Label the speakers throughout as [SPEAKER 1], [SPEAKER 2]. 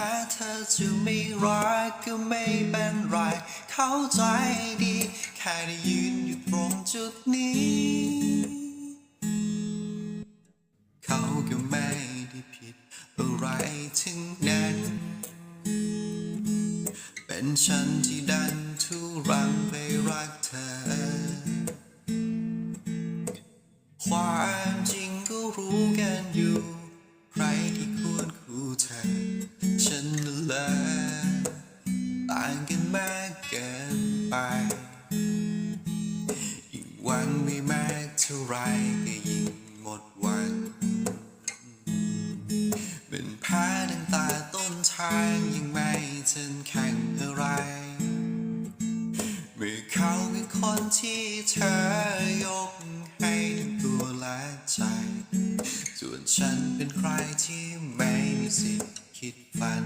[SPEAKER 1] ม้เธอจะไม่รักก็ไม่เป็นไร เข้าใจดี แค่ได้ยืนอยู่ตรงจุดนี้ เขาก็ไม่ได้ผิดอะไรทั้งนั้น เป็นฉันที่ดันทุรังไปรักเธอ ความจริงก็รู้กันอยู่ ท่าไรก็ยิ่งหมดหวังเป็นแพ้ตั้งแต่ต้นทางยังไม่ทันแข่งอะไร เมื่อเขาคือคนที่เธอยกให้ทั้งตัวและใจ ส่วนฉันเป็นใครที่ไม่มีสิทธิ์คิดฝัน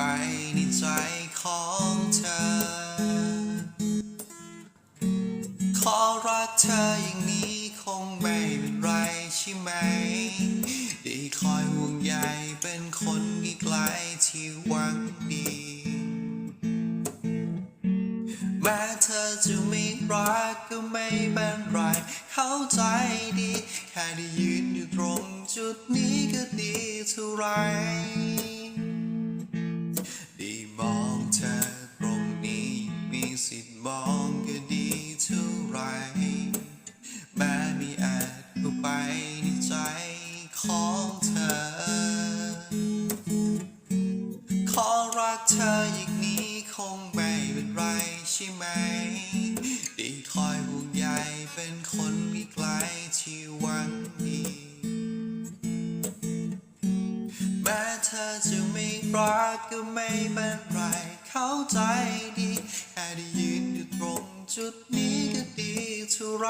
[SPEAKER 1] ไปในใจของเธอ ขอรักเธออย่างนี้คงไม่เป็นไรใช่ไหม ได้คอยห่วงใยเป็นคนใกล้ที่หวังดี แม้เธอจะไม่รักก็ไม่เป็นไร เข้าใจดี แค่ได้ยืนอยู่ตรงจุดนี้ก็ดีเท่าไหร ของเธอ ขอรักเธออย่างนี้คงไม่เป็นไรใช่ไหมได้คอยห่วงใยเป็นคนใกลที่หวังดีแม้เธอจะไม่รักก็ไม่เป็นไรเข้าใจดีแค่ได้ยืนอยู่ตรงจุดนี้ก็ดีเท่าไร